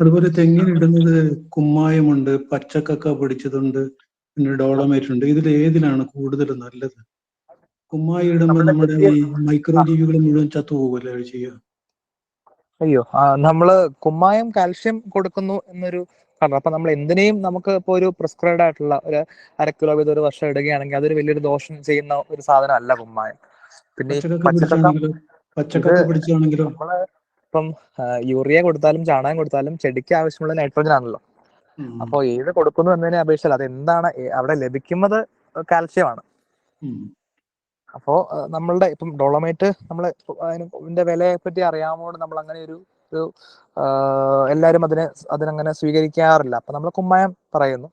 അതുപോലെ തെങ്ങിനിടുന്നത് കുമ്മായമുണ്ട് പച്ചക്കക്ക പൊടിച്ചതുണ്ട് പിന്നെ ഡോളമേറ്റ് ഉണ്ട് ഇതിൽ ഏതിലാണ് കൂടുതൽ നല്ലത്? കുമ്മായി ഇടുമ്പോൾ നമ്മുടെ ഈ മൈക്രോ ജീവികൾ മുഴുവൻ ചത്തുപോകുമല്ലേ അത് ചെയ്യുക? അയ്യോ ആ, നമ്മൾ കുമ്മായം കാൽഷ്യം കൊടുക്കുന്നു എന്നൊരു കാരണം. അപ്പൊ നമ്മൾ എന്തിനേയും നമുക്ക് ഇപ്പോൾ ഒരു പ്രിസ്ക്രൈബ് ആയിട്ടുള്ള ഒരു അര കിലോ വീതം ഒരു വർഷം ഇടുകയാണെങ്കിൽ അതൊരു വലിയൊരു ദോഷം ചെയ്യുന്ന ഒരു സാധനം അല്ല കുമ്മായം. പിന്നെ പച്ചക്കറി പിടിച്ചാണെങ്കിലോ നമ്മൾ ഇപ്പം യൂറിയ കൊടുത്താലും ചാണകം കൊടുത്താലും ചെടിക്ക് ആവശ്യമുള്ള നൈട്രോജൻ ആണല്ലോ. അപ്പോൾ ഏത് കൊടുക്കുന്നു എന്നതിനെ അപേക്ഷിച്ചാൽ അത് എന്താണ് അവിടെ ലഭിക്കുന്നത് കാൽഷ്യമാണ് ആണ് അപ്പോ നമ്മളുടെ ഇപ്പം ഡോളമൈറ്റ് നമ്മൾ അതിന്റെ വിലയെ പറ്റി അറിയാമോണ്ട് നമ്മൾ അങ്ങനെ ഒരു ഒരു ആ, എല്ലാരും അതിനെ അതിനങ്ങനെ സ്വീകരിക്കാറില്ല. അപ്പൊ നമ്മൾ കുമ്മായം പറയുന്നു.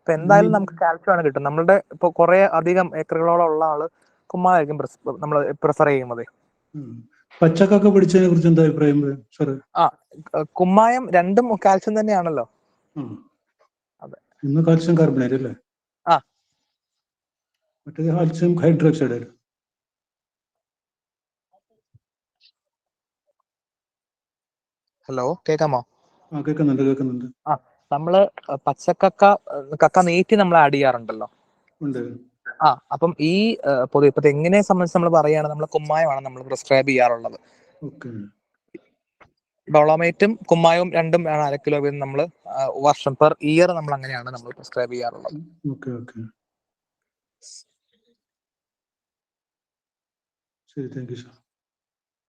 ഇപ്പൊ എന്തായാലും നമുക്ക് കാൽസ്യം ആണ് കിട്ടും നമ്മളുടെ ഇപ്പൊ കുറെ അധികം ഏക്കറുകളോളം ഉള്ള ആൾ കുമ്മായായിരിക്കും നമ്മൾ പ്രിഫർ ചെയ്യുന്നത്. പച്ചക്കക്ക പിടിച്ചതിനെ കുറിച്ച് എന്താ അഭിപ്രായം സാറ് ആ, കുമ്മായം രണ്ടും കാൽസ്യം തന്നെയാണല്ലോ. ഇന്ന് കാൽസ്യം കാർബണേറ്റ് അല്ലേ? ആ. മറ്റേത് കാൽസ്യം ഹൈഡ്രോക്സൈഡ് ആയിരുന്നു. ഹലോ കേക്കാമോ? ആ കേൾക്കുന്നുണ്ട് കേൾക്കുന്നുണ്ട് നമ്മൾ പച്ചക്കക്ക കക്ക നീറ്റി നമ്മൾ ആഡ് ചെയ്യാറുണ്ടല്ലോ. ഉണ്ട്. ആ അപ്പം ഈ പൊതു ഇപ്പൊ തെങ്ങിനെ സംബന്ധിച്ച് നമ്മൾ പറയുകയാണ് നമ്മൾ കുമ്മായമാണ് നമ്മൾ പ്രിസ്ക്രൈബ് ചെയ്യാറുള്ളത്. ഡോളോമൈറ്റും കുമ്മായവും രണ്ടും ആണ് അര കിലോ വീതം നമ്മൾ വർഷം പെർ ഇയർ നമ്മൾ അങ്ങനെയാണ് നമ്മൾ പ്രിസ്ക്രൈബ് ചെയ്യാറുള്ളത്. ശരി താങ്ക് യു സാർ